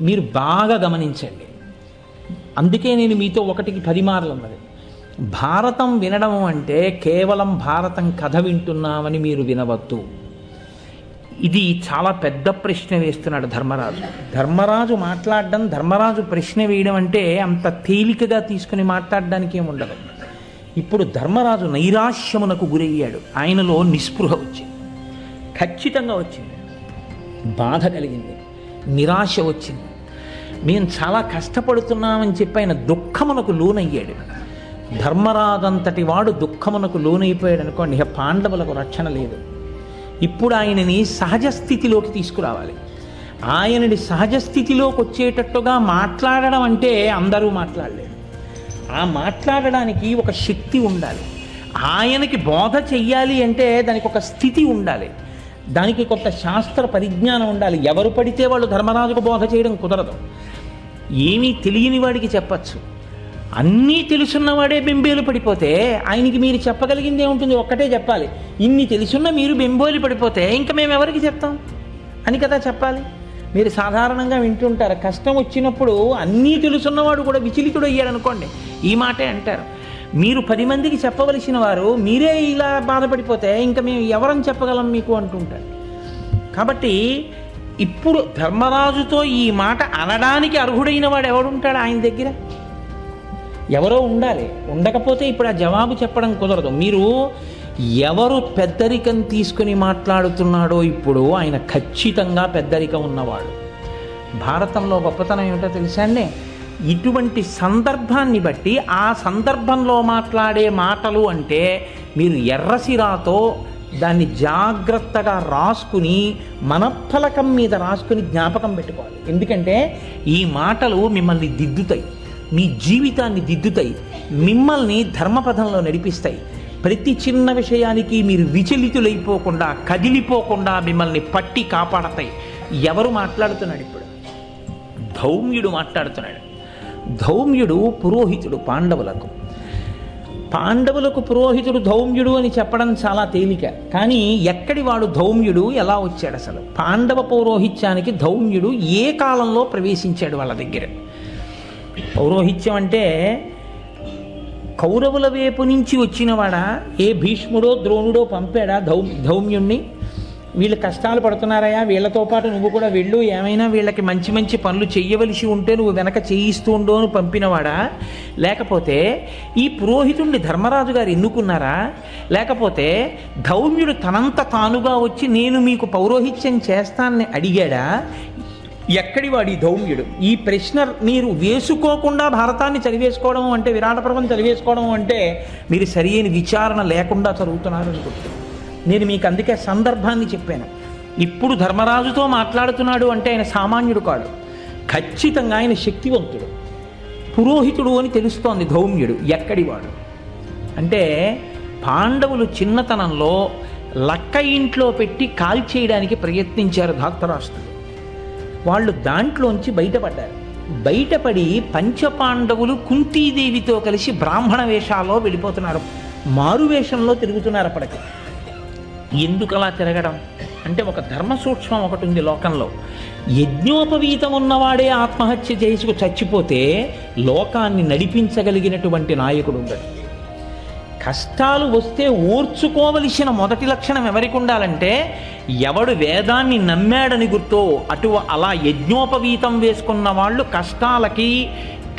మీరు బాగా గమనించండి. అందుకే నేను మీతో ఒకటికి పది మార్లు అన్నది భారతం వినడం అంటే కేవలం భారతం కథ వింటున్నామని మీరు వినవద్దు. ఇది చాలా పెద్ద ప్రశ్న వేస్తున్నాడు ధర్మరాజు. ధర్మరాజు మాట్లాడడం ధర్మరాజు ప్రశ్న వేయడం అంటే అంత తేలికగా తీసుకుని మాట్లాడడానికి ఏముండదు ఇప్పుడు ధర్మరాజు నైరాశ్యమునకు గురయ్యాడు. ఆయనలో నిస్పృహ వచ్చింది. ఖచ్చితంగా వచ్చింది. బాధ కలిగింది. నిరాశ వచ్చింది. మేము చాలా కష్టపడుతున్నామని చెప్పి ఆయన దుఃఖమునకు లోనయ్యాడు. ధర్మరాజంతటి వాడు దుఃఖమునకు లోనైపోయాడు అనుకోండి ఇక పాండవులకు రక్షణ లేదు. ఇప్పుడు ఆయనని సహజ స్థితిలోకి తీసుకురావాలి. ఆయనని సహజ స్థితిలోకి వచ్చేటట్టుగా మాట్లాడడం అంటే అందరూ మాట్లాడలేరు. ఆ మాట్లాడడానికి ఒక శక్తి ఉండాలి. ఆయనకి బోధ చెయ్యాలి అంటే దానికి ఒక స్థితి ఉండాలి. దానికి కొంత శాస్త్ర పరిజ్ఞానం ఉండాలి. ఎవరు పడితే వాళ్ళు ధర్మరాజుకు బోధ చేయడం కుదరదు. ఏమీ తెలియని వాడికి చెప్పచ్చు. అన్నీ తెలుసున్నవాడే బెంబేలు పడిపోతే ఆయనకి మీరు చెప్పగలిగింది ఏముంటుంది ఒక్కటే చెప్పాలి. ఇన్ని తెలుసున్న మీరు బెంబోలు పడిపోతే ఇంకా మేము ఎవరికి చెప్తాం? అని కదా చెప్పాలి. మీరు సాధారణంగా వింటుంటారు. కష్టం వచ్చినప్పుడు అన్నీ తెలుసున్నవాడు కూడా విచలితుడు అయ్యాడు అనుకోండి. ఈ మాటే అంటారు. మీరు పది మందికి చెప్పవలసిన వారు మీరే ఇలా బాధపడిపోతే ఇంకా మేము ఎవరని చెప్పగలం మీకు అంటుంటారు. కాబట్టి ఇప్పుడు ధర్మరాజుతో ఈ మాట అనడానికి అర్హుడైన వాడు ఎవడుంటాడు ఆయన దగ్గర? ఎవరో ఉండాలి. ఉండకపోతే ఇప్పుడు ఆ జవాబు చెప్పడం కుదరదు. మీరు ఎవరు పెద్దరికం తీసుకుని మాట్లాడుతున్నాడో ఇప్పుడు ఆయన ఖచ్చితంగా పెద్దరికం ఉన్నవాడు. భారతంలో గొప్పతనం ఏమిటో తెలుసా అండి? ఇటువంటి సందర్భాన్ని బట్టి ఆ సందర్భంలో మాట్లాడే మాటలు అంటే మీరు ఎర్రసిరాతో దాన్ని జాగ్రత్తగా రాసుకుని మనఫలకం మీద రాసుకుని జ్ఞాపకం పెట్టుకోవాలి. ఎందుకంటే ఈ మాటలు మిమ్మల్ని దిద్దుతాయి. మీ జీవితాన్ని దిద్దుతాయి. మిమ్మల్ని ధర్మపథంలో నడిపిస్తాయి. ప్రతి చిన్న విషయానికి మీరు విచలితులైపోకుండా కదిలిపోకుండా మిమ్మల్ని పట్టి కాపాడతాయి. ఎవరు మాట్లాడుతున్నాడు ఇప్పుడు? ధౌమ్యుడు మాట్లాడుతున్నాడు. ధౌమ్యుడు పురోహితుడు పాండవులకు. పాండవులకు పురోహితుడు ధౌమ్యుడు అని చెప్పడం చాలా తేలిక. కానీ ఎక్కడి వాడు ధౌమ్యుడు? ఎలా వచ్చాడు అసలు? పాండవ పౌరోహిత్యానికి ధౌమ్యుడు ఏ కాలంలో ప్రవేశించాడు వాళ్ళ దగ్గర? పౌరోహిత్యం అంటే కౌరవుల వైపు నుంచి వచ్చినవాడా ఏ భీష్ముడో ద్రోణుడో పంపాడా ధౌ ధౌమ్యుణ్ణి? వీళ్ళు కష్టాలు పడుతున్నారయ్యా వీళ్ళతో పాటు నువ్వు కూడా వెళ్ళు. ఏమైనా వీళ్ళకి మంచి మంచి పనులు చెయ్యవలసి ఉంటే నువ్వు వెనక చేయిస్తూ ఉండో అని పంపినవాడా? లేకపోతే ఈ పురోహితుణ్ణి ధర్మరాజు గారు ఎన్నుకున్నారా? లేకపోతే ధౌమ్యుడు తనంత తానుగా వచ్చి నేను మీకు పౌరోహిత్యం చేస్తానని అడిగాడా? ఎక్కడి ఈ ధౌమ్యుడు? ఈ ప్రశ్న మీరు వేసుకోకుండా భారతాన్ని చదివేసుకోవడం అంటే విరాట పర్వం చదివేసుకోవడం అంటే మీరు సరియైన విచారణ లేకుండా చదువుతున్నారు అనుకుంటున్నారు నేను మీకు అందుకే సందర్భాన్ని చెప్పాను. ఇప్పుడు ధర్మరాజుతో మాట్లాడుతున్నాడు అంటే ఆయన సామాన్యుడు కాడు. ఖచ్చితంగా ఆయన శక్తివంతుడు. పురోహితుడు అని తెలుస్తోంది ధౌమ్యుడు ఎక్కడివాడు? అంటే పాండవులు చిన్నతనంలో లక్క ఇంట్లో పెట్టి కాల్చేయడానికి ప్రయత్నించారు ధాత్తరాష్ట్రులు వాళ్ళు దాంట్లోంచి బయటపడ్డారు. బయటపడి పంచపాండవులు కుంతీదేవితో కలిసి బ్రాహ్మణ వేషాల్లో వెళ్ళిపోతున్నారు. మారువేషంలో తిరుగుతున్నారు అప్పటికి. ఎందుకు అలా తిరగడం? అంటే ఒక ధర్మ సూక్ష్మం ఒకటి ఉంది లోకంలో. యజ్ఞోపవీతం ఉన్నవాడే ఆత్మహత్య చేసుకు చచ్చిపోతే లోకాన్ని నడిపించగలిగినటువంటి నాయకుడు ఉండడు. కష్టాలు వస్తే ఓర్చుకోవలసిన మొదటి లక్షణం ఎవరికి ఉండాలంటే ఎవడు వేదాన్ని నమ్మాడని గుర్తో అటు అలా యజ్ఞోపవీతం వేసుకున్న వాళ్ళు కష్టాలకి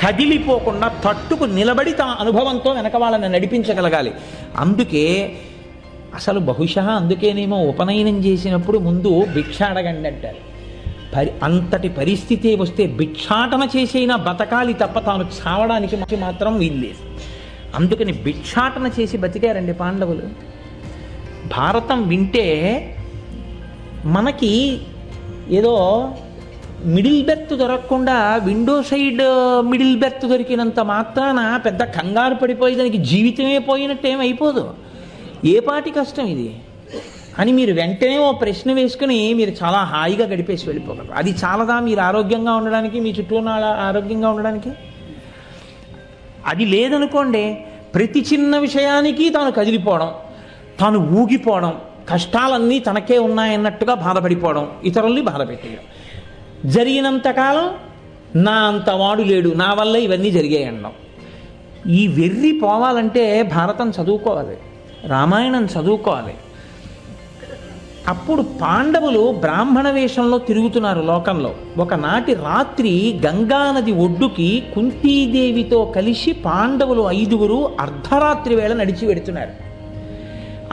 కదిలిపోకుండా తట్టుకు నిలబడి తన అనుభవంతో వెనక వాళ్ళని నడిపించగలగాలి. అందుకే అసలు బహుశా అందుకేనేమో ఉపనయనం చేసినప్పుడు ముందు భిక్ష అడగండి అంటారు. పరి అంతటి పరిస్థితి వస్తే భిక్షాటన చేసైనా బతకాలి తప్ప తాను చావడానికి మాత్రం వీల్లేదు అందుకని భిక్షాటన చేసి బతికారండి పాండవులు. భారతం వింటే మనకి ఏదో మిడిల్ బెర్త్ దొరకకుండా విండో సైడ్ మిడిల్ బెర్త్ దొరికినంత మాత్రాన పెద్ద కంగారు పడిపోయి దానికి జీవితమే పోయినట్టు ఏమైపోదు అయిపోదు. ఏ పాటి కష్టం ఇది? అని మీరు వెంటనే ఓ ప్రశ్న వేసుకుని మీరు చాలా హాయిగా గడిపేసి వెళ్ళిపోగలరు. అది చాలదా మీరు ఆరోగ్యంగా ఉండడానికి మీ చుట్టూ ఉన్న ఆరోగ్యంగా ఉండడానికి? అది లేదనుకోండి ప్రతి చిన్న విషయానికి తాను కదిలిపోవడం తాను ఊగిపోవడం కష్టాలన్నీ తనకే ఉన్నాయన్నట్టుగా బాధపడిపోవడం ఇతరుల్ని బాధ పెట్టేయడం జరిగినంతకాలం నా అంత వాడు లేడు నా వల్ల ఇవన్నీ జరిగాయి అనడం. ఈ వెర్రి పోవాలంటే భారతం చదువుకోవాలి. రామాయణం చదువుకోవాలి. అప్పుడు పాండవులు బ్రాహ్మణ వేషంలో తిరుగుతున్నారు లోకంలో. ఒకనాటి రాత్రి గంగానది ఒడ్డుకి కుంతీదేవితో కలిసి పాండవులు ఐదుగురు అర్ధరాత్రి వేళ నడిచి పెడుతున్నారు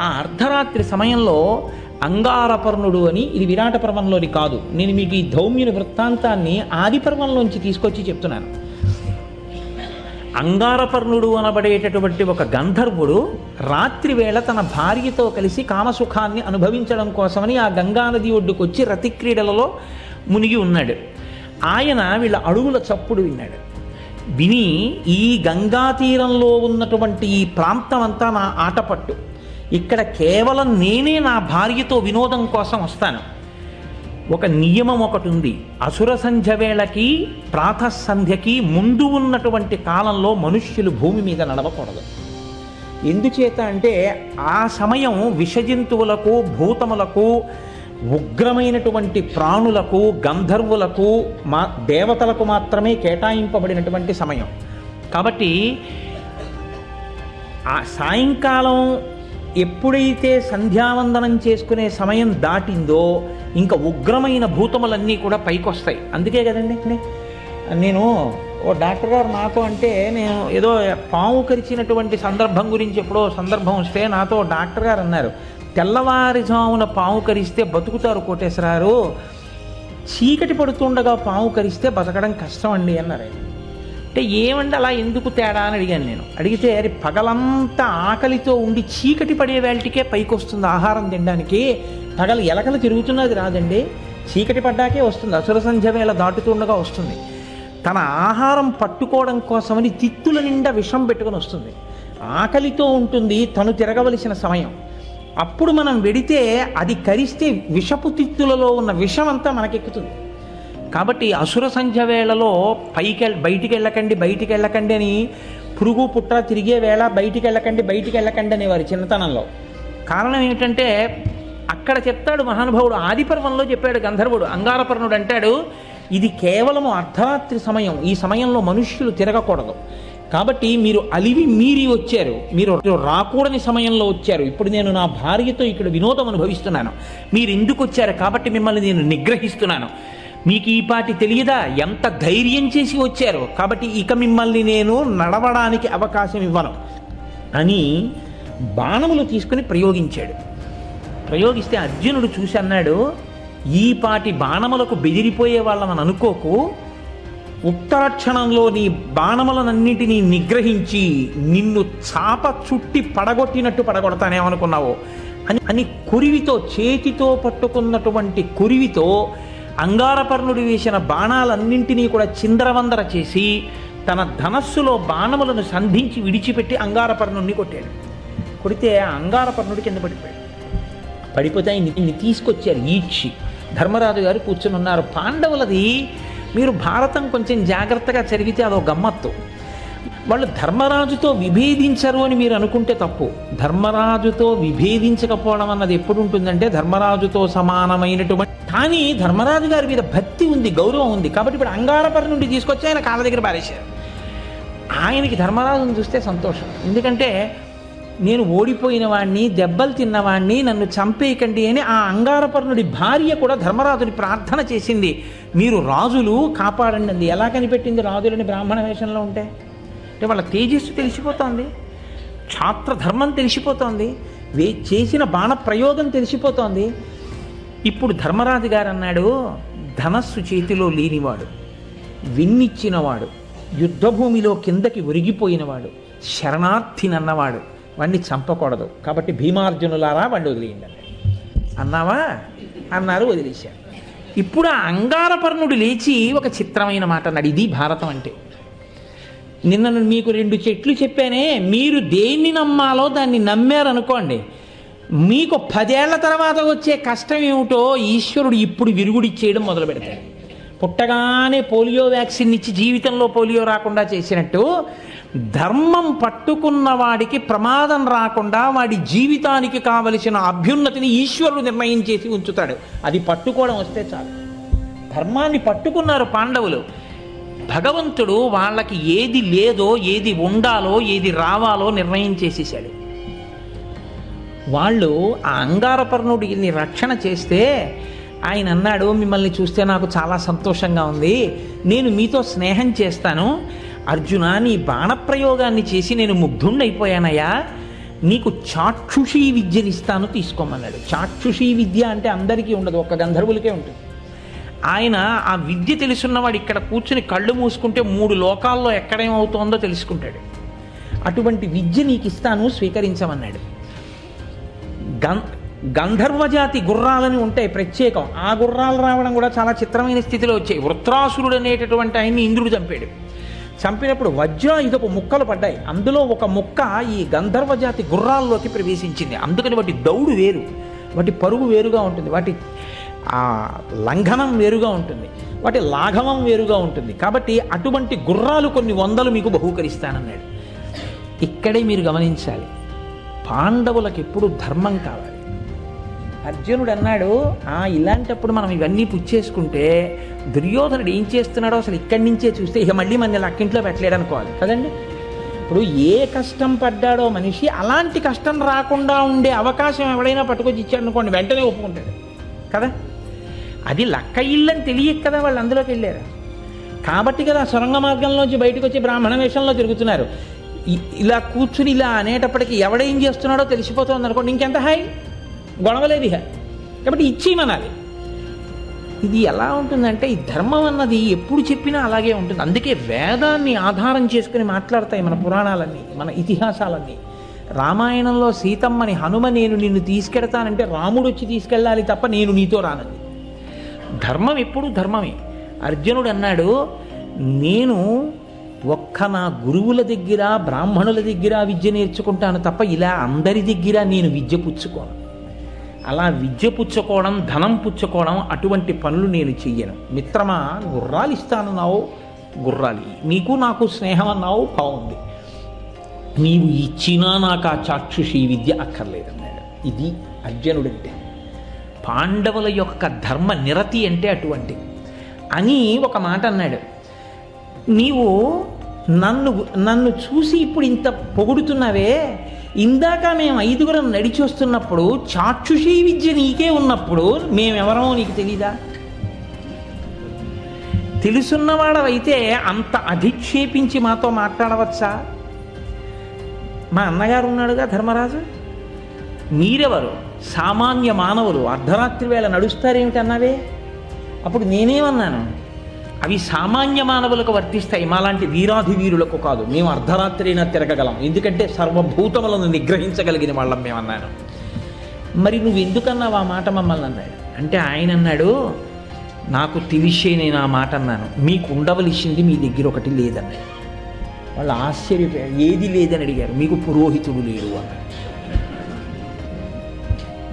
ఆ అర్ధరాత్రి సమయంలో అంగారపర్ణుడు అని ఇది విరాట పర్వంలోని కాదు. నేను మీకు ఈ ధౌమ్యుని వృత్తాంతాన్ని ఆది పర్వంలోంచి తీసుకొచ్చి చెప్తున్నాను. అంగారపర్ణుడు అనబడేటటువంటి ఒక గంధర్వుడు రాత్రి వేళ తన భార్యతో కలిసి కామసుఖాన్ని అనుభవించడం కోసమని ఆ గంగానది ఒడ్డుకు వచ్చి రతిక్రీడలలో మునిగి ఉన్నాడు. ఆయన వీళ్ళ అడుగుల చప్పుడు విన్నాడు. విని ఈ గంగా తీరంలో ఉన్నటువంటి ఈ ప్రాంతం అంతా నా ఆటపట్టు. ఇక్కడ కేవలం నేనే నా భార్యతో వినోదం కోసం వస్తాను. ఒక నియమం ఒకటి ఉంది. అసుర సంధ్య వేళకి ప్రాతఃసంధ్యకి ముందు ఉన్నటువంటి కాలంలో మనుష్యులు భూమి మీద నడవకూడదు. ఎందుచేత అంటే ఆ సమయం విషజంతువులకు భూతములకు ఉగ్రమైనటువంటి ప్రాణులకు గంధర్వులకు మా దేవతలకు మాత్రమే కేటాయింపబడినటువంటి సమయం. కాబట్టి ఆ సాయంకాలం ఎప్పుడైతే సంధ్యావందనం చేసుకునే సమయం దాటిందో ఇంకా ఉగ్రమైన భూతములన్నీ కూడా పైకొస్తాయి. అందుకే కదండి నేను ఓ డాక్టర్ గారు నాతో అంటే నేను ఏదో పాము కరిచినటువంటి సందర్భం గురించి ఎప్పుడో సందర్భం వస్తే నాతో డాక్టర్ గారు అన్నారు తెల్లవారుజామున పాము కరిస్తే బతుకుతారు కోటేశ్వరారు చీకటి పడుతుండగా పాము కరిస్తే బతకడం కష్టం అండి అన్నారు ఆయన. అంటే ఏమండి అలా ఎందుకు తేడా అని అడిగాను నేను. అడిగితే అది పగలంతా ఆకలితో ఉండి చీకటి పడే వేళటికే పైకి వస్తుంది ఆహారం తినడానికి. పగలు ఎలకలు తిరుగుతున్నది రాదండి. చీకటి పడ్డాకే వస్తుంది. అసుర సంధ్య వేళ దాటుతుండగా వస్తుంది. తన ఆహారం పట్టుకోవడం కోసమని తిత్తుల నిండా విషం పెట్టుకొని వస్తుంది. ఆకలితో ఉంటుంది తను తిరగవలసిన సమయం. అప్పుడు మనం వెడితే అది కరిస్తే విషపు తిత్తులలో ఉన్న విషం అంతా మనకెక్కుతుంది. కాబట్టి అసుర సంధ్య వేళలో పైకి బయటికి వెళ్ళకండి బయటికి వెళ్ళకండి అని పురుగు పుట్ర తిరిగే వేళ బయటికి వెళ్ళకండి బయటికి వెళ్ళకండి అనేవారు చిన్నతనంలో. కారణం ఏమిటంటే అక్కడ చెప్తాడు మహానుభావుడు ఆదిపర్వంలో చెప్పాడు గంధర్వుడు అంగారపర్ణుడు అంటాడు ఇది కేవలము అర్ధరాత్రి సమయం ఈ సమయంలో మనుష్యులు తిరగకూడదు. కాబట్టి మీరు అలివి మీరి వచ్చారు మీరు రాకూడని సమయంలో వచ్చారు ఇప్పుడు నేను నా భార్యతో ఇక్కడ వినోదం అనుభవిస్తున్నాను మీరు ఎందుకు వచ్చారు కాబట్టి మిమ్మల్ని నేను నిగ్రహిస్తున్నాను. మీకు ఈ పాటి తెలియదా? ఎంత ధైర్యం చేసి వచ్చారో? కాబట్టి ఇక మిమ్మల్ని నేను నడవడానికి అవకాశం ఇవ్వను. అని బాణములు తీసుకుని ప్రయోగించాడు. ప్రయోగిస్తే అర్జునుడు చూసి అన్నాడు ఈ పాటి బాణములకు బెదిరిపోయే వాళ్ళమని అనుకోకు. ఉత్తరక్షణంలో నీ బాణములనన్నిటినీ నిగ్రహించి నిన్ను చాప చుట్టి పడగొట్టినట్టు పడగొడతానేమనుకున్నావు? అని అని కురివితో చేతితో పట్టుకున్నటువంటి కురివితో అంగారపర్ణుడు వేసిన బాణాలన్నింటినీ కూడా చిందరవందర చేసి తన ధనస్సులో బాణములను సంధించి విడిచిపెట్టి అంగారపర్ణుడిని కొట్టాడు. కొడితే అంగారపర్ణుడి కింద పడిపోయాడు. పడిపోతే ఆయన్ని తీసుకొచ్చారు ఈడ్చి. ధర్మరాజు గారు కూర్చుని ఉన్నారు. పాండవులది మీరు భారతం కొంచెం జాగ్రత్తగా చదివితే అదో గమ్మత్తు. వాళ్ళు ధర్మరాజుతో విభేదించరు అని మీరు అనుకుంటే తప్పు. ధర్మరాజుతో విభేదించకపోవడం అన్నది ఎప్పుడు ఉంటుందంటే ధర్మరాజుతో సమానమైనటువంటి కానీ ధర్మరాజు గారి మీద భక్తి ఉంది గౌరవం ఉంది. కాబట్టి ఇప్పుడు అంగారపర నుండి తీసుకొచ్చి ఆయన కాళ్ళ దగ్గర పారేశారు. ఆయనకి ధర్మరాజును చూస్తే సంతోషం. ఎందుకంటే నేను ఓడిపోయిన వాణ్ణి దెబ్బలు తిన్నవాణ్ణి నన్ను చంపేయకండి అని ఆ అంగారపర్ణుడి భార్య కూడా ధర్మరాజుని ప్రార్థన చేసింది. మీరు రాజులు కాపాడండి. అంది ఎలా కనిపెట్టింది రాజులని బ్రాహ్మణ వేషంలో ఉంటే? అంటే వాళ్ళ తేజస్సు తెలిసిపోతోంది క్షాత్ర ధర్మం తెలిసిపోతోంది వే చేసిన బాణ ప్రయోగం తెలిసిపోతోంది. ఇప్పుడు ధర్మరాజు గారు అన్నాడు ధనస్సు చేతిలో లేనివాడు విన్నిచ్చినవాడు యుద్ధభూమిలో కిందకి ఒరిగిపోయినవాడు శరణార్థినన్నవాడు వాణ్ణి చంపకూడదు. కాబట్టి భీమార్జునులారా వాడిని వదిలేయండి అన్నావా? అన్నారు వదిలేశారు. ఇప్పుడు ఆ అంగారపర్ణుడు లేచి ఒక చిత్రమైన మాట అన్నాడు. ఇది భారతం అంటే. నిన్న మీకు రెండు చెట్లు చెప్పానే మీరు దేన్ని నమ్మాలో దాన్ని నమ్మారనుకోండి. మీకు పదేళ్ళ తర్వాత వచ్చే కష్టం ఏమిటో ఈశ్వరుడు ఇప్పుడు విరుగుడిచ్చేయడం మొదలు పెడతాడు. పుట్టగానే పోలియో వ్యాక్సిన్ ఇచ్చి జీవితంలో పోలియో రాకుండా చేసినట్టు ధర్మం పట్టుకున్న వాడికి ప్రమాదం రాకుండా వాడి జీవితానికి కావలసిన అభ్యున్నతిని ఈశ్వరుడు నిర్ణయం చేసి ఉంచుతాడు. అది పట్టుకోవడం వస్తే చాలు. ధర్మాన్ని పట్టుకున్నారు పాండవులు. భగవంతుడు వాళ్ళకి ఏది లేదో ఏది ఉండాలో ఏది రావాలో నిర్ణయం చేసేసాడు వాళ్ళు ఆ అంగారపర్ణుడిని రక్షణ చేస్తే ఆయన అన్నాడు మిమ్మల్ని చూస్తే నాకు చాలా సంతోషంగా ఉంది. నేను మీతో స్నేహం చేస్తాను. అర్జున నీ బాణప్రయోగాన్ని చేసి నేను ముగ్ధుండైపోయానయ్యా నీకు చాక్షుషీ విద్యనిస్తాను తీసుకోమన్నాడు. చాక్షుషీ విద్య అంటే అందరికీ ఉండదు ఒక్క గంధర్వులకే ఉంటుంది. ఆయన ఆ విద్య తెలుసున్నవాడు ఇక్కడ కూర్చుని కళ్ళు మూసుకుంటే మూడు లోకాల్లో ఎక్కడేమవుతోందో తెలుసుకుంటాడు. అటువంటి విద్య నీకు ఇస్తాను స్వీకరించమన్నాడు. గం గంధర్వజాతి గుర్రాలని ఉంటాయి ప్రత్యేకం. ఆ గుర్రాలు రావడం కూడా చాలా చిత్రమైన స్థితిలో వచ్చాయి. వృత్రాసురుడు అనేటటువంటి ఆయన్ని ఇంద్రుడు చంపాడు. చంపినప్పుడు వజ్రాయుధపు ముక్కలు పడ్డాయి. అందులో ఒక ముక్క ఈ గంధర్వజాతి గుర్రాల్లోకి ప్రవేశించింది. అందుకని వాటి దౌడు వేరు వాటి పరుగు వేరుగా ఉంటుంది. వాటి ఆ లంఘనం వేరుగా ఉంటుంది. వాటి లాఘవం వేరుగా ఉంటుంది. కాబట్టి అటువంటి గుర్రాలు కొన్ని వందలు మీకు బహూకరిస్తానన్నాడు. ఇక్కడే మీరు గమనించాలి. పాండవులకు ఎప్పుడు ధర్మం కావాలి. అర్జునుడు అన్నాడు ఇలాంటప్పుడు మనం ఇవన్నీ పుచ్చేసుకుంటే దుర్యోధనుడు ఏం చేస్తున్నాడో అసలు ఇక్కడి నుంచే చూస్తే ఇక మళ్ళీ మన లక్కింట్లో పెట్టలేడు అనుకోవాలి కదండి? ఇప్పుడు ఏ కష్టం పడ్డాడో మనిషి అలాంటి కష్టం రాకుండా ఉండే అవకాశం ఎవడైనా పట్టుకొచ్చి ఇచ్చాడు అనుకోండి వెంటనే ఒప్పుకుంటాడు. కదా? అది లక్క ఇల్లని తెలియక కదా వాళ్ళు అందులోకి వెళ్ళారు. కాబట్టి కదా సొరంగ మార్గంలోంచి బయటకు వచ్చి బ్రాహ్మణ వేషంలో తిరుగుతున్నారు. ఇ- ఇలా కూర్చుని ఇలా అనేటప్పటికి ఎవడేం చేస్తున్నాడో తెలిసిపోతుంది అనుకోండి ఇంకెంత హాయ్ గొడవలేదు ఇహ. కాబట్టి ఇచ్చేయమనాలి ఇది ఎలా ఉంటుందంటే ఈ ధర్మం అన్నది ఎప్పుడు చెప్పినా అలాగే ఉంటుంది. అందుకే వేదాన్ని ఆధారం చేసుకుని మాట్లాడతాయి మన పురాణాలన్నీ మన ఇతిహాసాలన్నీ. రామాయణంలో సీతమ్మని హనుమ నేను నిన్ను తీసుకెడతానంటే రాముడు వచ్చి తీసుకెళ్ళాలి తప్ప నేను నీతో రానంది. ధర్మం ఎప్పుడు ధర్మమే. అర్జునుడు అన్నాడు నేను ఒక్క నా గురువుల దగ్గర బ్రాహ్మణుల దగ్గర విద్య నేర్చుకుంటాను తప్ప ఇలా అందరి దగ్గర నేను విద్య పుచ్చుకోను. అలా విద్య పుచ్చుకోవడం ధనం పుచ్చుకోవడం అటువంటి పనులు నేను చెయ్యను. మిత్రమా గుర్రాలు ఇస్తానన్నావు గుర్రాలి. నీకు నాకు స్నేహం అన్నావు బాగుంది నీవు ఇచ్చినా నాకు ఆ చాక్షుషి విద్య అక్కర్లేదన్నాడు. ఇది అర్జునుడంటే పాండవుల యొక్క ధర్మ నిరతి అంటే అటువంటి. అని ఒక మాట అన్నాడు. నీవు నన్ను నన్ను చూసి ఇప్పుడు ఇంత పొగుడుతున్నావే? ఇందాక మేము ఐదుగురం నడిచి వస్తున్నప్పుడు చాక్షుషీ విద్య నీకే ఉన్నప్పుడు మేమెవరమో నీకు తెలీదా? తెలుసున్నవాడవైతే అంత అధిక్షేపించి మాతో మాట్లాడవచ్చా? మా అన్నగారు ఉన్నాడుగా ధర్మరాజు? మీరెవరు? సామాన్య మానవులు అర్ధరాత్రి వేళ నడుస్తారేమిటన్నావే అప్పుడు నేనేమన్నాను? అవి సామాన్య మానవులకు వర్తిస్తాయి మాలాంటి వీరాధి వీరులకు కాదు. మేము అర్ధరాత్రైనా తిరగగలం. ఎందుకంటే సర్వభూతములను నిగ్రహించగలిగిన వాళ్ళం మేమన్నాను. మరి నువ్వు ఎందుకన్నావు ఆ మాట మమ్మల్ని అన్నాడు. అంటే ఆయన అన్నాడు నాకు తెలిసే నేను ఆ మాట అన్నాను. మీకు ఉండవలసింది మీ దగ్గర ఒకటి లేదన్నాడు. వాళ్ళు ఆశ్చర్యపోయారు ఏది లేదని అడిగారు? మీకు పురోహితుడు లేడు అన్నాడు.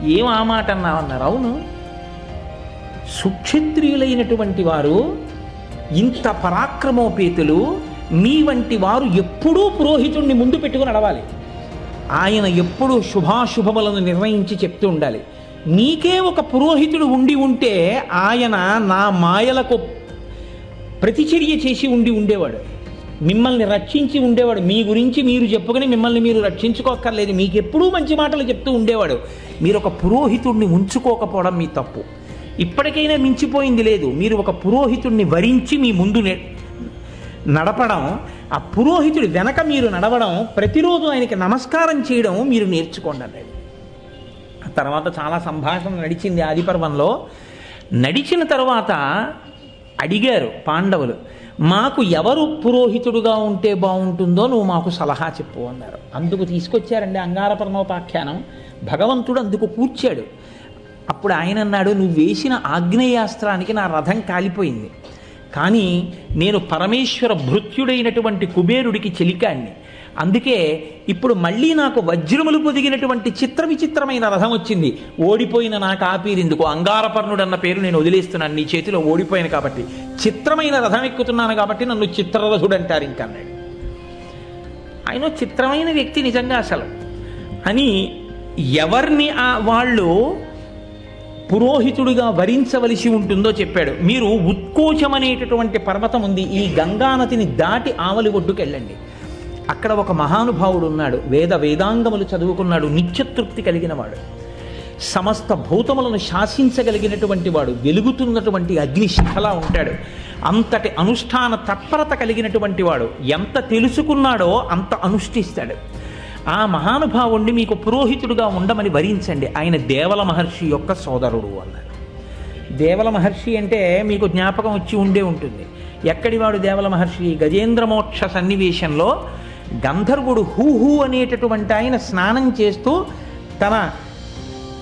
ఏం ఆ మాట అన్నావన్నారు? అవును. సుక్షత్రియులైనటువంటి వారు ఇంత పరాక్రమోపేతులు మీ వంటి వారు ఎప్పుడూ పురోహితుణ్ణి ముందు పెట్టుకుని నడవాలి. ఆయన ఎప్పుడూ శుభాశుభములను నిర్ణయించి చెప్తూ ఉండాలి. నీకే ఒక పురోహితుడు ఉండి ఉంటే ఆయన నా మాయలకు ప్రతిచర్య చేసి ఉండి ఉండేవాడు. మిమ్మల్ని రక్షించి ఉండేవాడు. మీ గురించి మీరు చెప్పుకుని మిమ్మల్ని మీరు రక్షించుకోక్కర్లేదు. మీకు ఎప్పుడూ మంచి మాటలు చెప్తూ ఉండేవాడు. మీరు ఒక పురోహితుడిని ఉంచుకోకపోవడం మీ తప్పు. ఇప్పటికైనా మించిపోయింది లేదు. మీరు ఒక పురోహితుడిని వరించి మీ ముందు నడపడం ఆ పురోహితుడి వెనక మీరు నడవడం ప్రతిరోజు ఆయనకి నమస్కారం చేయడం మీరు నేర్చుకోండి అన్నాడు. ఆ తర్వాత చాలా సంభాషణ నడిచింది ఆదిపర్వంలో నడిచిన తర్వాత అడిగారు పాండవులు మాకు ఎవరు పురోహితుడుగా ఉంటే బాగుంటుందో నువ్వు మాకు సలహా చెప్పు అన్నారు. అందుకు తీసుకొచ్చారండి అంగారపర్ణోపాఖ్యానం భగవంతుడు అందుకు కూర్చాడు. అప్పుడు ఆయన అన్నాడు నువ్వు వేసిన ఆగ్నేయాస్త్రానికి నా రథం కాలిపోయింది. కానీ నేను పరమేశ్వర భృత్యుడైనటువంటి కుబేరుడికి చెలికాణ్ణి అందుకే ఇప్పుడు మళ్ళీ నాకు వజ్రములు పొదిగినటువంటి చిత్ర విచిత్రమైన రథం వచ్చింది. ఓడిపోయిన నాకు ఆపీరిందుకు అంగారపర్ణుడు అన్న పేరు నేను వదిలేస్తున్నాను. నీ చేతిలో ఓడిపోయాను కాబట్టి. చిత్రమైన రథం ఎక్కుతున్నాను కాబట్టి నన్ను చిత్రరథుడు అంటారు ఇంకా అన్నాడు ఆయన చిత్రమైన వ్యక్తి నిజంగా అసలు. అని ఎవరిని ఆ వాళ్ళు పురోహితుడిగా వరించవలసి ఉంటుందో చెప్పాడు. మీరు ఉత్కోచమనేటటువంటి పర్వతం ఉంది. ఈ గంగానదిని దాటి ఆవలి ఒడ్డుకెళ్ళండి. అక్కడ ఒక మహానుభావుడు ఉన్నాడు. వేద వేదాంగములు చదువుకున్నాడు. నిత్యతృప్తి కలిగిన వాడు. సమస్త భూతములను శాసించగలిగినటువంటి వాడు. వెలుగుతున్నటువంటి అగ్నిశిఖలా ఉంటాడు. అంతటి అనుష్ఠాన తత్పరత కలిగినటువంటి వాడు. ఎంత తెలుసుకున్నాడో అంత అనుష్ఠిస్తాడు. ఆ మహానుభావుణ్ణి మీకు పురోహితుడుగా ఉండమని వరించండి. ఆయన దేవల మహర్షి యొక్క సోదరుడు అన్నారు దేవల మహర్షి అంటే మీకు జ్ఞాపకం వచ్చి ఉండే ఉంటుంది. ఎక్కడివాడు దేవల మహర్షి? గజేంద్రమోక్ష సన్నివేశంలో గంధర్వుడు హూహూ అనేటటువంటి ఆయన స్నానం చేస్తూ తన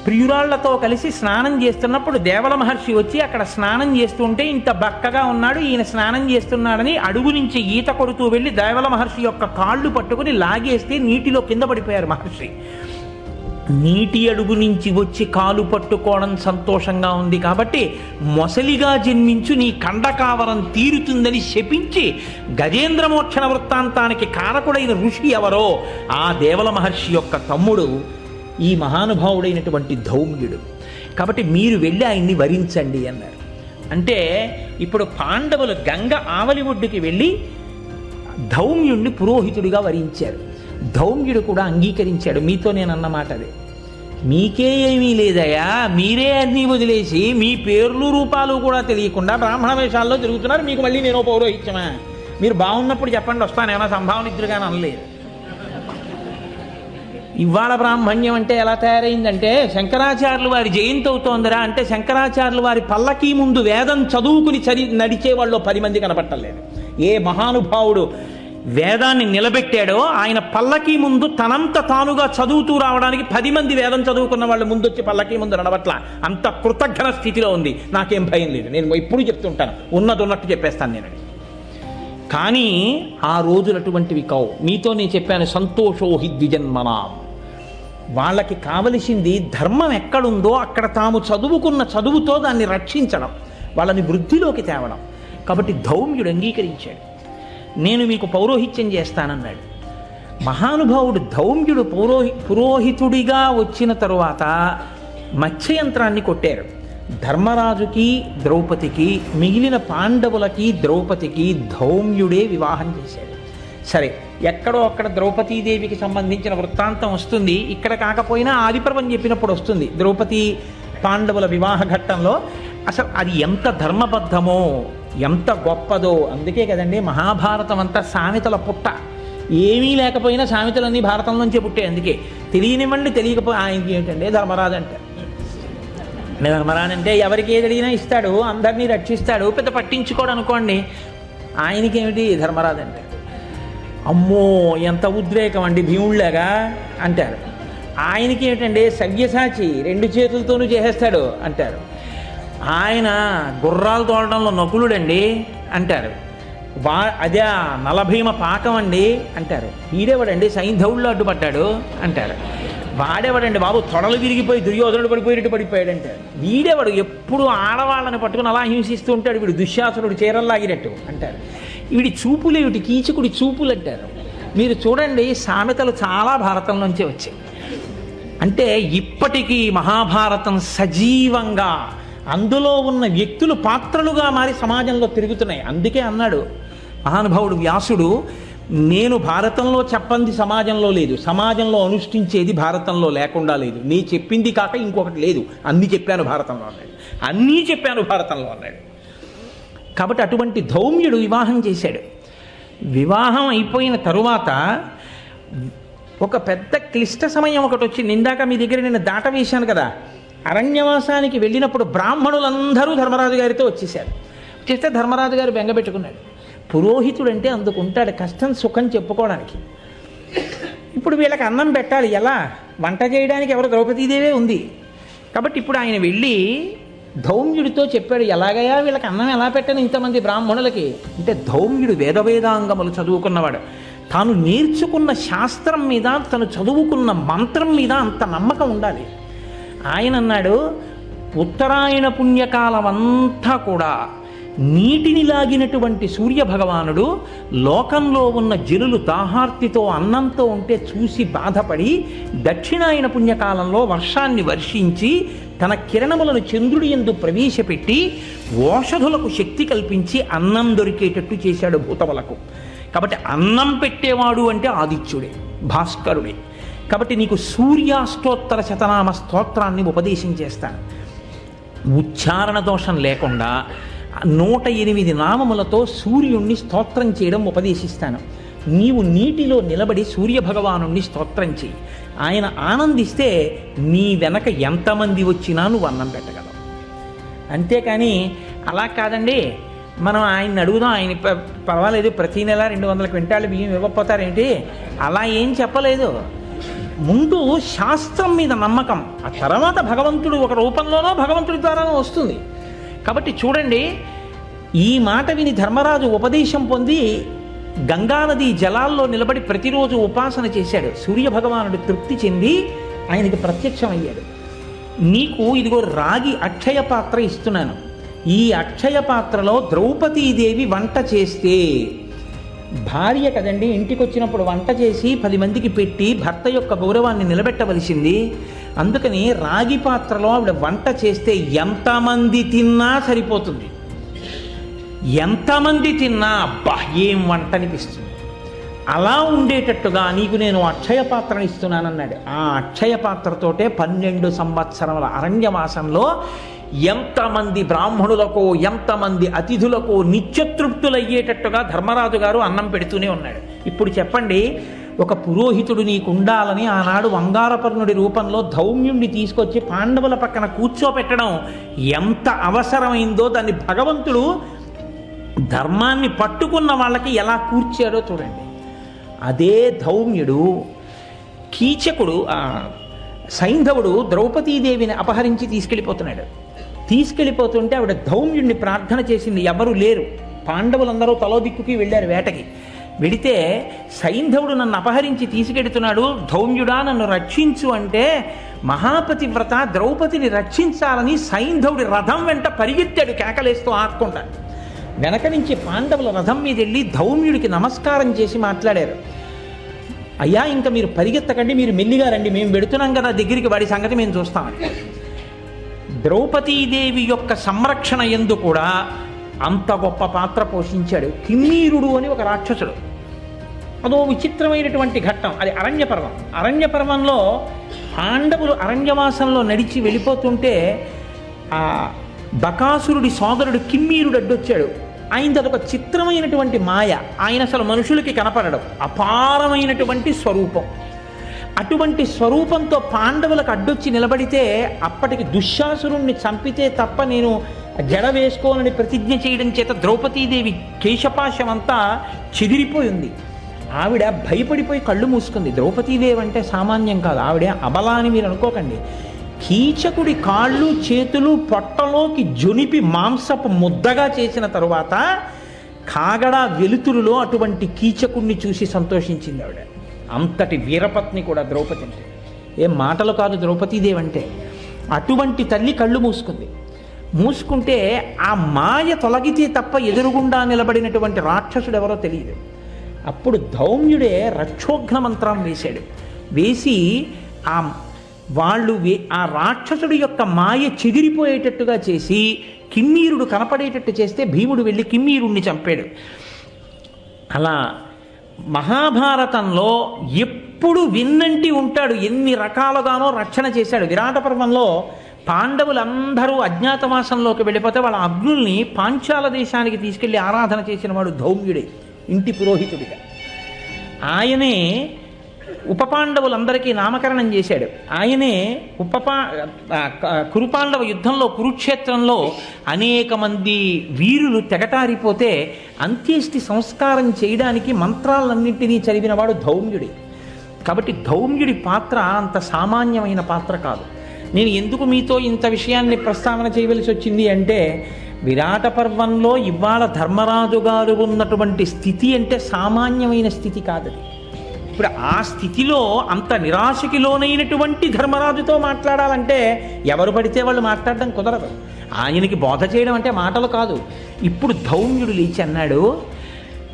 ప్రియురాళ్ళతో కలిసి స్నానం చేస్తున్నప్పుడు దేవల మహర్షి వచ్చి అక్కడ స్నానం చేస్తుంటే ఇంత బక్కగా ఉన్నాడు ఈయన స్నానం చేస్తున్నాడని అడుగు నుంచి ఈత కొడుతూ వెళ్ళి దేవల మహర్షి యొక్క కాళ్ళు పట్టుకుని లాగేస్తే నీటిలో కింద పడిపోయారు మహర్షి. నీటి అడుగు నుంచి వచ్చి కాలు పట్టుకోవడం సంతోషంగా ఉంది కాబట్టి మొసలిగా జన్మించు నీ కండకావరం తీరుతుందని శపించి గజేంద్రమోక్షణ వృత్తాంతానికి కారకుడైన ఋషి ఎవరో ఆ దేవల మహర్షి యొక్క తమ్ముడు ఈ మహానుభావుడైనటువంటి ధౌమ్యుడు. కాబట్టి మీరు వెళ్ళి ఆయన్ని వరించండి అన్నారు. అంటే ఇప్పుడు పాండవులు గంగ ఆవలి ఒడ్డుకి వెళ్ళి ధౌమ్యుణ్ణి పురోహితుడిగా వరించారు. ధౌమ్యుడు కూడా అంగీకరించాడు. మీతో నేను అన్నమాట అది. మీకే ఏమీ లేదయా మీరే అన్నీ వదిలేసి మీ పేర్లు రూపాలు కూడా తెలియకుండా బ్రాహ్మణ వేషాల్లో తిరుగుతున్నారు. మీకు మళ్ళీ నేను పౌరోహిత్యమా? మీరు బాగున్నప్పుడు చెప్పండి వస్తాను ఏమైనా సంభావన ఇద్దరుగానే అనలేదు ఇవాళ బ్రాహ్మణ్యం అంటే ఎలా తయారైందంటే శంకరాచార్యులు వారి జయంతి అవుతోందిరా అంటే శంకరాచార్యులు వారి పల్లకి ముందు వేదం చదువుకుని చరి నడిచే వాళ్ళు పది మంది కనపట్టలేదు. ఏ మహానుభావుడు వేదాన్ని నిలబెట్టాడో ఆయన పల్లకి ముందు తనంత తానుగా చదువుతూ రావడానికి పది మంది వేదం చదువుకున్న వాళ్ళు ముందు వచ్చి పల్లకి ముందు నడవట్ల. అంత కృతజ్ఞ స్థితిలో ఉంది. నాకేం భయం లేదు. నేను ఎప్పుడు చెప్తుంటాను. ఉన్నది ఉన్నట్టు చెప్పేస్తాను నేను. కానీ ఆ రోజులు అటువంటివి కావు. మీతో నేను చెప్పాను సంతోషోహి ద్విజన్మనాం. వాళ్ళకి కావలసింది ధర్మం ఎక్కడుందో అక్కడ తాము చదువుకున్న చదువుతో దాన్ని రక్షించడం వాళ్ళని వృద్ధిలోకి తేవడం. కాబట్టి ధౌమ్యుడు అంగీకరించాడు. నేను మీకు పౌరోహిత్యం చేస్తానన్నాడు. మహానుభావుడు ధౌమ్యుడు పౌరోహి పురోహితుడిగా వచ్చిన తరువాత మత్స్యయంత్రాన్ని కొట్టారు. ధర్మరాజుకి ద్రౌపదికి మిగిలిన పాండవులకి ద్రౌపదికి ధౌమ్యుడే వివాహం చేశాడు. సరే ఎక్కడో అక్కడ ద్రౌపదీదేవికి సంబంధించిన వృత్తాంతం వస్తుంది. ఇక్కడ కాకపోయినా ఆదిపర్వం చెప్పినప్పుడు వస్తుంది. ద్రౌపది పాండవుల వివాహ ఘట్టంలో అసలు అది ఎంత ధర్మబద్ధమో ఎంత గొప్పదో. అందుకే కదండి మహాభారతం అంతా సామెతల పుట్ట. ఏమీ లేకపోయినా సామెతలన్నీ భారతం నుంచే పుట్టాయి. అందుకే తెలియనివ్వండి తెలియకపోయి ఆయనకి ఏంటంటే ధర్మరాజు అంటారు ధర్మరాజు అంటే ఎవరికి ఏది అడిగినా ఇస్తాడు అందరినీ రక్షిస్తాడు. పెద్ద పట్టించుకోడు అనుకోండి. ఆయనకి ఏమిటి ధర్మరాజు అంటే అమ్మో ఎంత ఉద్రేకం అండి భీముళ్ళగా అంటారు. ఆయనకి ఏమిటండి సవ్యసాచి రెండు చేతులతోనూ చేసేస్తాడు అంటారు. ఆయన గుర్రాలు తోడడంలో నకులుడండి అంటారు. వా అదే నలభీమ పాకం అండి అంటారు వీడేవాడండి సైంధవుళ్ళు అడ్డుపడ్డాడు అంటారు. వాడేవాడండి బాబు తొడలు విరిగిపోయి దుర్యోధనుడు పడిపోయినట్టు పడిపోయాడు అంటారు. వీడేవాడు ఎప్పుడు ఆడవాళ్ళని పట్టుకుని అలా హింసిస్తూ ఉంటాడు వీడు దుశ్శాసనుడు చీరల్లాగినట్టు అంటారు. వీడి చూపులు ఏమిటి కీచకుడి చూపులు అంటారు మీరు చూడండి సామెతలు చాలా భారతం నుంచే వచ్చాయి. అంటే ఇప్పటికీ మహాభారతం సజీవంగా అందులో ఉన్న వ్యక్తులు పాత్రలుగా మారి సమాజంలో తిరుగుతున్నాయి. అందుకే అన్నాడు మహానుభావుడు వ్యాసుడు నేను భారతంలో చెప్పంది సమాజంలో లేదు. సమాజంలో అనుష్ఠించేది భారతంలో లేకుండా లేదు. నీ చెప్పింది కాక ఇంకొకటి లేదు. అన్నీ చెప్పాను భారతంలో అన్నాడు. అన్నీ చెప్పాను భారతంలో అన్నాడు. కాబట్టి అటువంటి ధౌమ్యుడు వివాహం చేశాడు. వివాహం అయిపోయిన తరువాత ఒక పెద్ద క్లిష్ట సమయం ఒకటి వచ్చింది ఇందాక మీ దగ్గర నేను దాట వేశాను కదా. అరణ్యవాసానికి వెళ్ళినప్పుడు బ్రాహ్మణులందరూ ధర్మరాజు గారితో వచ్చేసారు వచ్చేస్తే ధర్మరాజు గారు బెంగపెట్టుకున్నాడు పురోహితుడు అంటే అందుకు ఉంటాడు కష్టం సుఖం చెప్పుకోవడానికి. ఇప్పుడు వీళ్ళకి అన్నం పెట్టాలి ఎలా? వంట చేయడానికి ఎవరు ద్రౌపదీదేవే ఉంది. కాబట్టి ఇప్పుడు ఆయన వెళ్ళి ధౌమ్యుడితో చెప్పాడు ఎలాగయా వీళ్ళకి అన్నం ఎలా పెట్టాను ఇంతమంది బ్రాహ్మణులకి? అంటే ధౌమ్యుడు వేద వేదాంగములు చదువుకున్నవాడు. తాను నేర్చుకున్న శాస్త్రం మీద తను చదువుకున్న మంత్రం మీద అంత నమ్మకం ఉండాలి. ఆయన అన్నాడు ఉత్తరాయణ పుణ్యకాలం అంతా కూడా నీటిని లాగినటువంటి సూర్య భగవానుడు లోకంలో ఉన్న జనులు దాహార్తితో అన్నంతో ఉంటే చూసి బాధపడి దక్షిణాయన పుణ్యకాలంలో వర్షాన్ని వర్షించి తన కిరణములను చంద్రుడి ఎందు ప్రవేశపెట్టి ఓషధులకు శక్తి కల్పించి అన్నం దొరికేటట్టు చేశాడు భూతములకు. కాబట్టి అన్నం పెట్టేవాడు అంటే ఆదిత్యుడే భాస్కరుడే. కాబట్టి నీకు సూర్యాష్టోత్తర శతనామ స్తోత్రాన్ని ఉపదేశం చేస్తాను. ఉచ్చారణ దోషం లేకుండా నూట ఎనిమిది నామములతో సూర్యుణ్ణి స్తోత్రం చేయడం ఉపదేశిస్తాను. నీవు నీటిలో నిలబడి సూర్య స్తోత్రం చెయ్యి. ఆయన ఆనందిస్తే నీ వెనక ఎంతమంది వచ్చినా నువ్వు అన్నం పెట్టగలవు. అంతేకాని అలా కాదండి. మనం ఆయన్ని అడుగుదాం. ఆయన ప- పర్వాలేదు. ప్రతి నెల రెండు వందల క్వింటాలు బియ్యం ఇవ్వకపోతారేంటి? అలా ఏం చెప్పలేదు. ముందు శాస్త్రం మీద నమ్మకం. ఆ తర్వాత భగవంతుడు ఒక రూపంలోనో భగవంతుడి ద్వారానో వస్తుంది. కాబట్టి చూడండి ఈ మాట విని ధర్మరాజు ఉపదేశం పొంది గంగానది జలాల్లో నిలబడి ప్రతిరోజు ఉపాసన చేశాడు. సూర్య భగవానుడు తృప్తి చెంది ఆయనకి ప్రత్యక్షమయ్యాడు. నీకు ఇదిగో రాగి అక్షయ పాత్ర ఇస్తున్నాను. ఈ అక్షయ పాత్రలో ద్రౌపదీదేవి వంట చేస్తే భార్య కదండి ఇంటికి వచ్చినప్పుడు వంట చేసి పది మందికి పెట్టి భర్త యొక్క గౌరవాన్ని నిలబెట్టవలసింది. అందుకని రాగి పాత్రలో ఆవిడ వంట చేస్తే ఎంతమంది తిన్నా సరిపోతుంది. ఎంతమంది తిన్నా అబ్బా ఏం వంట అనిపిస్తుంది? అలా ఉండేటట్టుగా నీకు నేను అక్షయ పాత్రను ఇస్తున్నానన్నాడు ఆ అక్షయ పాత్రతోటే పన్నెండు సంవత్సరముల అరణ్యవాసంలో ఎంతమంది బ్రాహ్మణులకు ఎంతమంది అతిథులకు నిత్యతృప్తులయ్యేటట్టుగా ధర్మరాజు గారు అన్నం పెడుతూనే ఉన్నాడు. ఇప్పుడు చెప్పండి ఒక పురోహితుడు నీకు ఉండాలని ఆనాడు వంగారపర్ణుడి రూపంలో ధౌమ్యుణ్ణి తీసుకొచ్చి పాండవుల పక్కన కూర్చోపెట్టడం ఎంత అవసరమైందో దాన్ని భగవంతుడు ధర్మాన్ని పట్టుకున్న వాళ్ళకి ఎలా కూర్చాడో చూడండి. అదే ధౌమ్యుడు కీచకుడు సైంధవుడు ద్రౌపదీదేవిని అపహరించి తీసుకెళ్ళిపోతున్నాడు. తీసుకెళ్ళిపోతుంటే ఆవిడ ధౌమ్యుడిని ప్రార్థన చేసింది ఎవరు లేరు. పాండవులందరూ తలో దిక్కుకి వెళ్ళారు వేటకి. వెడితే సైంధవుడు నన్ను అపహరించి తీసుకెడుతున్నాడు ధౌమ్యుడా నన్ను రక్షించు అంటే మహాపతి వ్రత ద్రౌపదిని రక్షించాలని సైంధవుడి రథం వెంట పరిగెత్తాడు కేకలేస్తూ ఆక్కుండా వెనక నుంచి పాండవుల రథం మీద వెళ్ళి ధౌమ్యుడికి నమస్కారం చేసి మాట్లాడారు. అయ్యా ఇంకా మీరు పరిగెత్తకండి మీరు మెల్లిగా రండి మేము పెడుతున్నాం కదా దగ్గరికి వాడి సంగతి మేము చూస్తాం ద్రౌపదీదేవి యొక్క సంరక్షణ ఎందు కూడా అంత గొప్ప పాత్ర పోషించాడు. కిన్నీరుడు అని ఒక రాక్షసుడు. అదో విచిత్రమైనటువంటి ఘట్టం అది అరణ్యపర్వం. అరణ్యపర్వంలో పాండవులు అరణ్యవాసంలో నడిచి వెళ్ళిపోతుంటే ఆ బకాసురుడి సోదరుడు కిమ్మీరుడు అడ్డొచ్చాడు. ఆయనది అదొక చిత్రమైనటువంటి మాయ. ఆయన అసలు మనుషులకి కనపడడం. అపారమైనటువంటి స్వరూపం. అటువంటి స్వరూపంతో పాండవులకు అడ్డొచ్చి నిలబడితే అప్పటికి దుశ్శాసురుణ్ణి చంపితే తప్ప నేను జడ వేసుకోనని ప్రతిజ్ఞ చేయడం చేత ద్రౌపదీదేవి కేశపాశం అంతా చెదిరిపోయి ఉంది ఆవిడ భయపడిపోయి కళ్ళు మూసుకుంది. ద్రౌపదీదేవి అంటే సామాన్యం కాదు. ఆవిడ అబలా అని మీరు అనుకోకండి. కీచకుడి కాళ్ళు చేతులు పొట్టలోకి జొనిపి మాంసపు ముద్దగా చేసిన తరువాత కాగడ వెలుతురులో అటువంటి కీచకుణ్ణి చూసి సంతోషించింది ఆవిడ. అంతటి వీరపత్ని కూడా ద్రౌపది అంటే. ఏం మాటలు కాదు ద్రౌపదీదేవంటే అటువంటి తల్లి కళ్ళు మూసుకుంది. మూసుకుంటే ఆ మాయ తొలగితే తప్ప ఎదురుగుండా నిలబడినటువంటి రాక్షసుడు ఎవరో తెలియదు. అప్పుడు ధౌమ్యుడే రక్షోఘ్న మంత్రం వేశాడు. వేసి ఆ వాళ్ళు వే- ఆ రాక్షసుడి యొక్క మాయ చెదిరిపోయేటట్టుగా చేసి కిమ్మీరుడు కనపడేటట్టు చేస్తే భీముడు వెళ్ళి కిమ్మీరుణ్ణి చంపాడు. అలా మహాభారతంలో ఎప్పుడు విన్నంటి ఉంటాడు ఎన్ని రకాలుగానో రక్షణ చేశాడు. విరాట పర్వంలో పాండవులందరూ అజ్ఞాతవాసంలోకి వెళ్ళిపోతే వాళ్ళ అగ్నుల్ని పాంచాల దేశానికి తీసుకెళ్ళి ఆరాధన చేసిన వాడు ధౌమ్యుడే ఇంటి పురోహితుడిగా. ఆయనే ఉపపాండవులందరికీ నామకరణం చేశాడు. ఆయనే ఉపపా కురుపాండవ యుద్ధంలో కురుక్షేత్రంలో అనేక మంది వీరులు తెగటారిపోతే అంత్యేష్టి సంస్కారం చేయడానికి మంత్రాలన్నింటినీ చదివినవాడు ధౌమ్యుడి. కాబట్టి ధౌమ్యుడి పాత్ర అంత సామాన్యమైన పాత్ర కాదు. నేను ఎందుకు మీతో ఇంత విషయాన్ని ప్రస్తావన చేయవలసి వచ్చింది అంటే విరాట పర్వంలో ఇవాళ ధర్మరాజు గారు ఉన్నటువంటి స్థితి అంటే సామాన్యమైన స్థితి కాదది. ఇప్పుడు ఆ స్థితిలో అంత నిరాశకి లోనైనటువంటి ధర్మరాజుతో మాట్లాడాలంటే ఎవరు పడితే వాళ్ళు మాట్లాడడం కుదరదు. ఆయనకి బోధ చేయడం అంటే మాటలు కాదు. ఇప్పుడు ధౌమ్యుడు లేచి అన్నాడు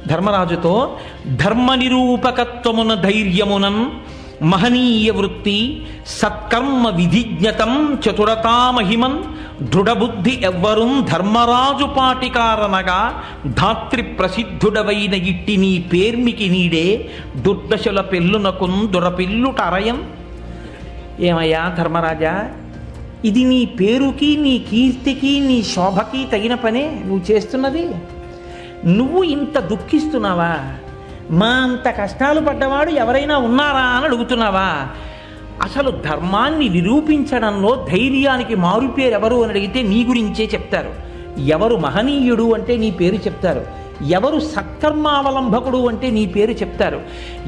ధర్మరాజుతో ధర్మ నిరూపకత్వమున ధైర్యమునం మహనీయ వృత్తి సత్కర్మ విధిజ్ఞతం చతురతామహిమన్ దృఢబుద్ధి ఎవ్వరూ ధర్మరాజు పాటికారనగా ధాత్రి ప్రసిద్ధుడవైన ఇట్టి నీ పేర్మికి నీడే దుర్దశల పెళ్ళునకున్ దొరపిల్లుట అరయం ఏమయ్యా ధర్మరాజా ఇది నీ పేరుకి నీ కీర్తికి నీ శోభకి తగిన పనే నువ్వు చేస్తున్నది? నువ్వు ఇంత దుఃఖిస్తున్నావా? మా అంత కష్టాలు పడ్డవాడు ఎవరైనా ఉన్నారా? అని అడుగుతున్నావా? అసలు ధర్మాన్ని నిరూపించడంలో ధైర్యానికి మారుపేరు ఎవరు? అని అడిగితే నీ గురించే చెప్తారు. ఎవరు మహనీయుడు అంటే నీ పేరు చెప్తారు. ఎవరు సత్కర్మావలంబకుడు అంటే నీ పేరు చెప్తారు.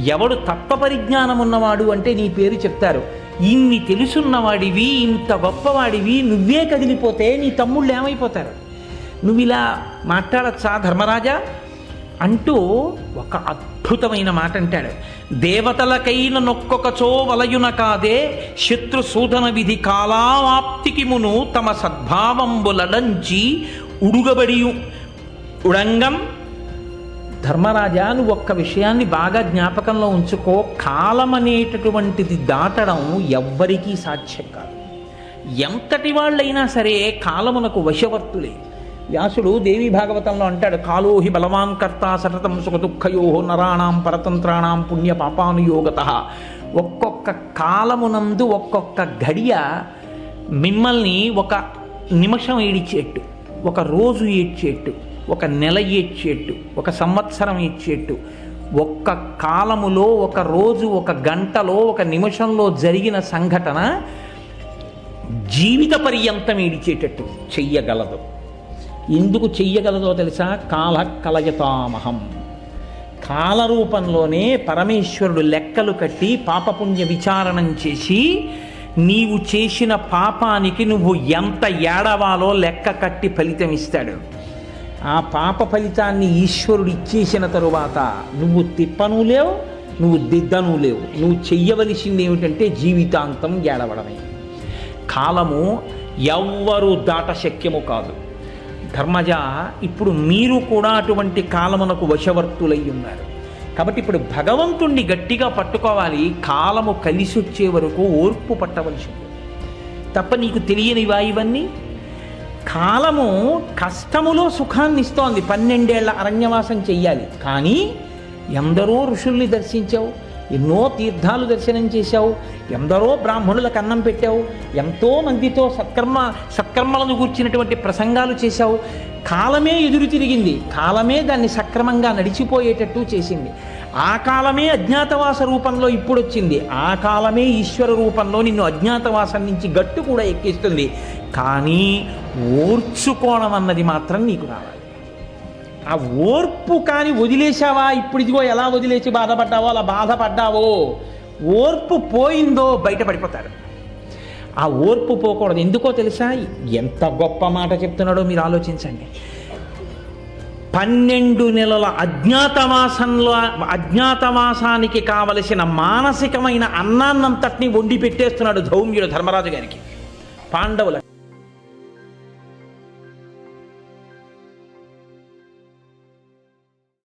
ఎవడు తత్వ పరిజ్ఞానం ఉన్నవాడు అంటే నీ పేరు చెప్తారు. ఇన్ని తెలుసున్నవాడివి ఇంత గొప్పవాడివి నువ్వే కదిలిపోతే నీ తమ్ముళ్ళు ఏమైపోతారు? నువ్వు ఇలా మాట్లాడచ్చా ధర్మరాజా? అంటూ ఒక అద్భుతమైన మాట అంటాడు. దేవతలకైన నొక్కొకచో వలయున కాదే శత్రు సూదన విధి కాలావాప్తికి మును తమ సద్భావంబులడంచి ఉడుగబడి ఉడంగం ధర్మరాజా నువ్వు ఒక్క విషయాన్ని బాగా జ్ఞాపకంలో ఉంచుకో. కాలం అనేటటువంటిది దాటడం ఎవ్వరికీ సాధ్యం కాదు. ఎంతటి వాళ్ళైనా సరే కాలమునకు వశవర్తులే. వ్యాసుడు దేవి భాగవతంలో అంటాడు కాలోహి బలవాన్ కర్త సతతం సుఖ దుఃఖయో పరతంత్రాణం పుణ్య పాపానుయోగత ఒక్కొక్క కాలమునందు ఒక్కొక్క గడియ మిమ్మల్ని ఒక నిమిషం ఏడిచేట్టు ఒక రోజు ఏడ్చేట్టు ఒక నెల ఏడ్చేట్టు ఒక సంవత్సరం ఏడ్చేట్టు. ఒక్క కాలములో ఒక రోజు ఒక గంటలో ఒక నిమిషంలో జరిగిన సంఘటన జీవిత పర్యంతం ఏడిచేటట్టు చెయ్యగలదు. ఎందుకు చెయ్యగలదో తెలుసా? కాల కలయతామహం కాలరూపంలోనే పరమేశ్వరుడు లెక్కలు కట్టి పాపపుణ్య విచారణం చేసి నీవు చేసిన పాపానికి నువ్వు ఎంత ఏడవాలో లెక్క కట్టి ఫలితం ఇస్తాడు. ఆ పాప ఫలితాన్ని ఈశ్వరుడు ఇచ్చేసిన తరువాత నువ్వు తిప్పను లేవు నువ్వు దిద్దను లేవు. నువ్వు చెయ్యవలసింది ఏమిటంటే జీవితాంతం ఏడవడమే. కాలము ఎవ్వరూ దాట శక్యము కాదు. ధర్మజ ఇప్పుడు మీరు కూడా అటువంటి కాలమునకు వశవర్తులై ఉన్నారు. కాబట్టి ఇప్పుడు భగవంతుణ్ణి గట్టిగా పట్టుకోవాలి కాలము కలిసి వచ్చే వరకు ఓర్పు పట్టవలసింది. తప్ప నీకు తెలియనివా ఇవన్నీ? కాలము కష్టములో సుఖాన్ని ఇస్తోంది పన్నెండేళ్ళ అరణ్యవాసం చెయ్యాలి. కానీ ఎందరో ఋషుల్ని దర్శించావు. ఎన్నో తీర్థాలు దర్శనం చేశావు ఎందరో బ్రాహ్మణులకు అన్నం పెట్టావు ఎంతో మందితో సత్కర్మ సత్కర్మలను కూర్చున్నటువంటి ప్రసంగాలు చేశావు. కాలమే ఎదురు తిరిగింది కాలమే దాన్ని సక్రమంగా నడిచిపోయేటట్టు చేసింది. ఆ కాలమే అజ్ఞాతవాస రూపంలో ఇప్పుడు వచ్చింది ఆ కాలమే ఈశ్వర రూపంలో నిన్ను అజ్ఞాతవాసం నుంచి గట్టు కూడా ఎక్కిస్తుంది. కానీ ఓర్చుకోవడం అన్నది మాత్రం నీకు రావాలి. ఆ ఓర్పు కానీ వదిలేశావా? ఇప్పుడు ఇదిగో ఎలా వదిలేసి బాధపడ్డావో అలా బాధపడ్డావో? ఓర్పు పోయిందో బయటపడిపోతారు. ఆ ఓర్పు పోకూడదు. ఎందుకో తెలుసా? ఎంత గొప్ప మాట చెప్తున్నాడో మీరు ఆలోచించండి. పన్నెండు నెలల అజ్ఞాతవాసంలో అజ్ఞాతవాసానికి కావలసిన మానసికమైన అన్నాన్నంతటిని వండి పెట్టేస్తున్నాడు ధౌమ్యుడు ధర్మరాజు గారికి. పాండవుల